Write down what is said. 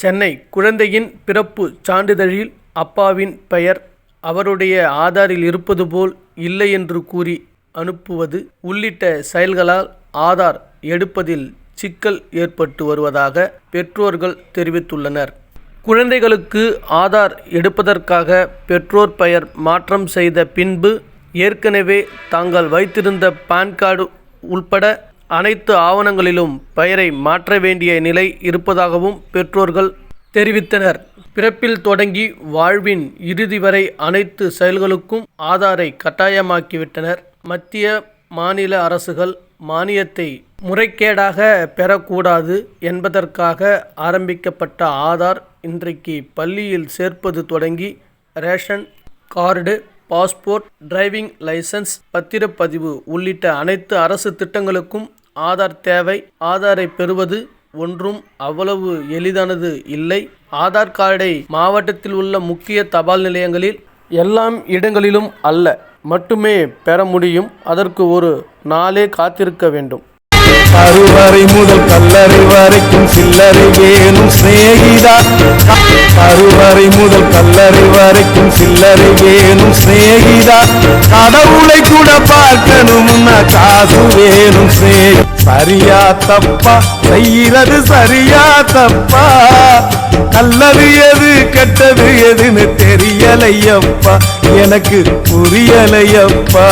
சென்னை குழந்தையின் பிறப்பு சான்றிதழில் அப்பாவின் பெயர் அவருடைய ஆதாரில் இருப்பது போல் இல்லை என்று கூறி அனுப்புவது உள்ளிட்ட செயல்களால் ஆதார் எடுப்பதில் சிக்கல் ஏற்பட்டு வருவதாக பெற்றோர்கள் தெரிவித்துள்ளனர். குழந்தைகளுக்கு ஆதார் எடுப்பதற்காக பெற்றோர் பெயர் மாற்றம் செய்த பின்பு ஏற்கனவே தாங்கள் வைத்திருந்த பான் கார்டு உள்பட அனைத்து ஆவணங்களிலும் பெயரை மாற்ற வேண்டிய நிலை இருப்பதாகவும் பெற்றோர்கள் தெரிவித்தனர். பிறப்பில் தொடங்கி வாழ்வின் இறுதி வரை அனைத்து செயல்களுக்கும் ஆதாரை கட்டாயமாக்கிவிட்டனர். மத்திய மாநில அரசுகள் மானியத்தை முறைகேடாக பெறக்கூடாது என்பதற்காக ஆரம்பிக்கப்பட்ட ஆதார் இன்றைக்கு பள்ளியில் சேர்ப்பது தொடங்கி ration card passport driving licence பத்திரப்பதிவு உள்ளிட்ட அனைத்து அரசு திட்டங்களுக்கும் ஆதார் தேவை. ஆதாரை பெறுவது ஒன்றும் அவ்வளவு எளிதானது இல்லை. ஆதார் கார்டை மாவட்டத்தில் உள்ள முக்கிய தபால் நிலையங்களில் எல்லாம் இடங்களிலும் அல்ல மட்டுமே பெற முடியும். அதற்கு ஒரு நாளே காத்திருக்க வேண்டும். கருவறை முதல் கல்லறை வரைக்கும் சில்லறை வேணும். சிநேகிதா கருவறை முதல் கல்லறை வரைக்கும் சில்லறை வேணும் சிநேகிதா. கடவுளை கூட பார்க்கணும்னா காசு வேணும் சிநேகி. சரியா தப்பா? செய்யறது சரியா தப்பா? கல்லது எது கெட்டது எதுன்னு தெரியலையப்பா. எனக்கு புரியலையப்பா.